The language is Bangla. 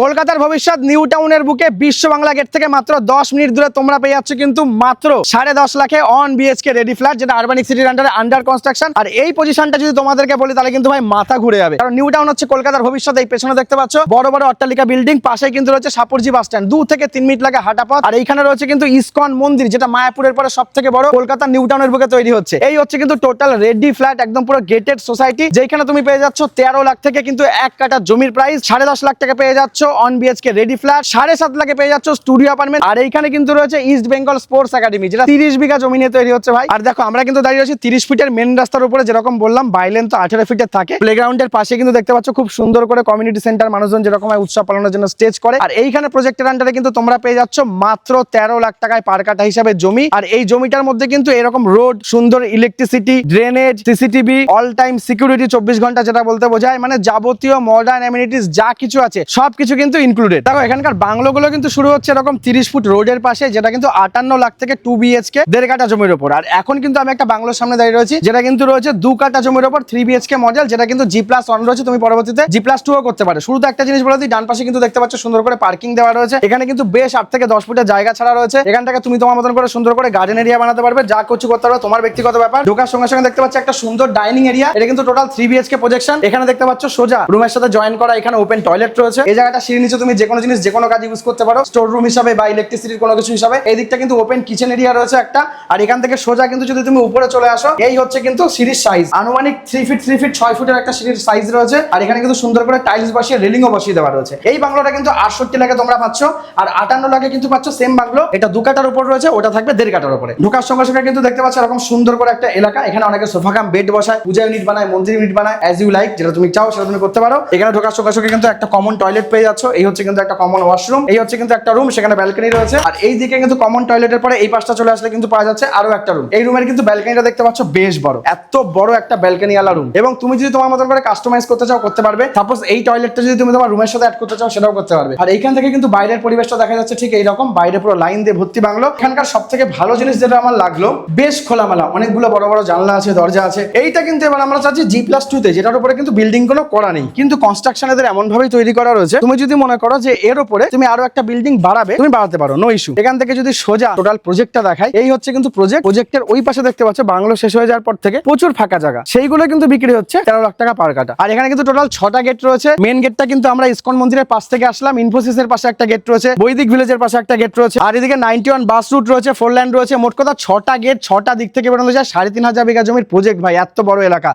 কলকাতার ভবিষ্যৎ নিউ টাউনের বুকে বিশ্ব বাংলা গেট থেকে মাত্র দশ মিনিট দূরে তোমরা পেয়ে যাচ্ছ কিন্তু মাত্র সাড়ে দশ লাখে অন বিএচকে রেডি ফ্ল্যাট যেটা আরবানিক সিটির আন্ডারে আন্ডার কনস্ট্রাকশন আর এই পজিশনটা যদি তোমাদেরকে বলি, তাহলে কিন্তু ভাই মাথা ঘুরে যাবে। কারণ নিউ টাউন হচ্ছে কলকাতার ভবিষ্যৎ, এই পেছনে দেখতে পাচ্ছ, বড় বড় অট্টালিকা বিল্ডিং পাশে কিন্তু রয়েছে সাপুরজি বাস স্ট্যান্ড দু থেকে তিন মিনিট লাগে হাঁটা পথ। আর এইখানে রয়েছে কিন্তু ইসকন মন্দির, যেটা মায়াপুরের পরে সব থেকে বড় কলকাতা নিউ টাউনের বুকে তৈরি হচ্ছে। এই হচ্ছে কিন্তু টোটাল রেডি ফ্ল্যাট একদম পুরো গেটেড সোসাইটি যেখানে তুমি পেয়ে যাচ্ছ তেরো লাখ থেকে কিন্তু এক কাটা জমির প্রাইস সাড়ে দশ লাখ টাকা পেয়ে যাচ্ছ। অন বিএচকে রেডি ফ্ল্যাট সাড়ে সাত লাখে পেয়ে যাচ্ছ স্টুডিও অ্যাপার্টমেন্ট আর এইখানে কিন্তু রয়েছে ইস্ট বেঙ্গল স্পোর্টস একাডেমি যেটা তিরিশ বিঘা জমি নিয়ে তৈরি হচ্ছে ভাই। আর দেখো, আমরা কিন্তু দাঁড়িয়ে আছি তিরিশ ফিটের মেন রাস্তার উপরে, যেরকম বললাম বাইলেন তো আঠেরো ফিটের থাকে। প্লেগ্রাউন্ডের পাশে কিন্তু দেখতে পাচ্ছ, খুব সুন্দর করে কমিউনিটি সেন্টার মানুষজন যেরকম হয় উৎসব পালনের জন্য স্টেজ করে। আর এইখানে প্রজেক্টের আন্ডারে কিন্তু তোমরা পেয়ে যাচ্ছ মাত্র তেরো লাখ টাকায় পার কাটা হিসাবে জমি। আর এই জমিটার মধ্যে কিন্তু এরকম রোড সুন্দর electricity drainage CCTV all time security চব্বিশ ঘণ্টা যেটা বলতে বোঝায় মানে যাবতীয় মডার্ন অ্যামিনিটিস যা কিছু আছে, সবকিছু কিন্তু ইনক্লুডেড দেখো, এখানকার বাংলোগুলো কিন্তু শুরু হচ্ছে এরকম তিরিশ ফুট রোডের পাশে, যেটা কিন্তু আটান্ন লাখ থেকে টু বিএচকে দেড় কাটা জমির উপর আর এখন কিন্তু আমি একটা বাংলোর সামনে দাঁড়িয়ে রয়েছি, যেটা কিন্তু রয়েছে দু কাটা জমির উপর থ্রি বিএচকে মডেল যেটা কিন্তু জি প্লাস ওয়ান রয়েছে, তুমি পরবর্তীতে জি প্লাস টু করতে পারো। শুরুতে একটা জিনিস বলে দিই, ডান পাশে কিন্তু দেখতে পাচ্ছ সুন্দর করে পার্কিং দেওয়া রয়েছে। এখানে কিন্তু বেশ আট থেকে দশ ফুটের জায়গা ছাড়া রয়েছে। এখান থেকে তুমি তোমার মতন করে সুন্দর করে গার্ডেন এরিয়া বানাতে পারবে, যা কিছু করতে পারবে, তোমার ব্যক্তিগত ব্যাপার। ঢোকার সঙ্গে সঙ্গে দেখতে পাচ্ছ একটা সুন্দর ডাইনিং এরিয়া এটা কিন্তু টোটাল থ্রি বিএচকে প্রজেকশন এখানে দেখতে পাচ্ছ সোজা রুমের সাথে জয়েন করা, এখানে ওপেন টয়লেট রয়েছে। এই জায়গাটা সিঁড়ি নিচে তুমি যে কোনো জিনিস যে কোনো কাজ ইউজ করতে পারো। স্টোর রুম হিসাবে বা ইলেকট্রিসিটির কোনো কিছু হিসাবে। এই দিকটা কিন্তু ওপেন কিচেন এরিয়া রয়েছে একটা। আর এখান থেকে সোজা কিন্তু যদি তুমি উপরে চলে আসো, এই হচ্ছে কিন্তু সিঁড়ির সাইজ আনুমানিক থ্রি ফিট থ্রি ফিট ছয় ফুটের একটা সিঁড়ির সাইজ রয়েছে। আর এখানে কিন্তু সুন্দর করে টাইলস বসিয়ে রেলিংও বসিয়ে দেওয়া রয়েছে। এই বাংলোটা কিন্তু আটষট্টি লাখে তোমরা পাচ্ছ। আর আটান্ন লাখে কিন্তু পাচ্ছ সেম বাংলো। এটা দু কাটার উপর রয়েছে, ওটা থাকবে দেড় কাটার উপরে। ঢোকার সঙ্গে সঙ্গে কিন্তু দেখতে পাচ্ছ এরকম সুন্দর করে একটা এলাকা। এখানে অনেকে সোফা কাম বেড বসায়, পূজা ইউনিট বানায়, মন্দির ইউনিট বানায় অ্যাজ ইউ লাইক যেটা তুমি চাও সেটা তুমি করতে পারো। এখানে ঢোকার সঙ্গে সঙ্গে কিন্তু একটা কমন টয়লেট পেয়ে যাচ্ছ। এই হচ্ছে কিন্তু একটা কমন ওয়াশরুম এই হচ্ছে কিন্তু একটা রুম সেখানে ব্যালকনি রয়েছে। আর এই দিকে কিন্তু কমন টয়লেটের পরে এই পাশটা চলে আসলে কিন্তু পাওয়া যাচ্ছে আরও একটা রুম এই রুমের কিন্তু ব্যালকনিটা দেখতে পাচ্ছ বেশ বড়। এত বড় একটা ব্যালকনি আলা রুম এবং তুমি যদি তোমার মতন করে কাস্টমাইজ করতে চাও, করতে পারবে। সাপোজ এই টয়লেটটা যদি তুমি তোমার রুমের সাথে অ্যাড করতে চাও, সেটাও করতে পারবে। আর এইখান থেকে কিন্তু বাইরের পরিবেশটা দেখা যাচ্ছে ঠিক এইরকম। বাইরে পুরো লাইন দিয়ে ভর্তি বাংলো। এখানকার সব থেকে ভালো জিনিস যেটা আমার লাগল, বেশ খোলামেলা। অনেকগুলো বড় বড় জানলা আছে, দরজা আছে। এইটা কিন্তু এবার আমরা চাচ্ছি জি প্লাস টু তে, যেটার উপরে কিন্তু বিল্ডিং কোনো করা নেই। কিন্তু কনস্ট্রাকশন এদের এমন ভাবেই তৈরি করা রয়েছে। তুমি যদি মনে করো যে এর উপরে তুমি আরও একটা বিল্ডিং বাড়াবে, তুমি বাড়াতে পারো নো ইস্যু এখান থেকে যদি সোজা টোটাল প্রজেক্টটা দেখায় এই হচ্ছে কিন্তু প্রজেক্ট প্রজেক্টের ওই পাশে দেখতে পাচ্ছ, বাংলো শেষ হয়ে যাওয়ার পর থেকে প্রচুর ফাঁকা জায়গা। সেইগুলো কিন্তু বিক্রি হচ্ছে তেরো লাখ টাকা পার কাটা আর এখানে কিন্তু টোটাল ছটা গেট রয়েছে। মেন গেটটা কিন্তু আমরা ইসকন মন্দিরের পাশ থেকে আসলাম। ইনফোসিস এর পাশে একটা গেট রয়েছে। বৈদিক ভিলেজের পাশে একটা গেট রয়েছে। আর এদিকে নাইনটি ওয়ান বাস রুট রয়েছে ফোর লাইন রয়েছে। মোট কথা ছটা গেট ছটা দিক থেকে বেরোনো যায়। সাড়ে তিন হাজার বিঘা জমির প্রজেক্ট ভাই, এত বড় এলাকা।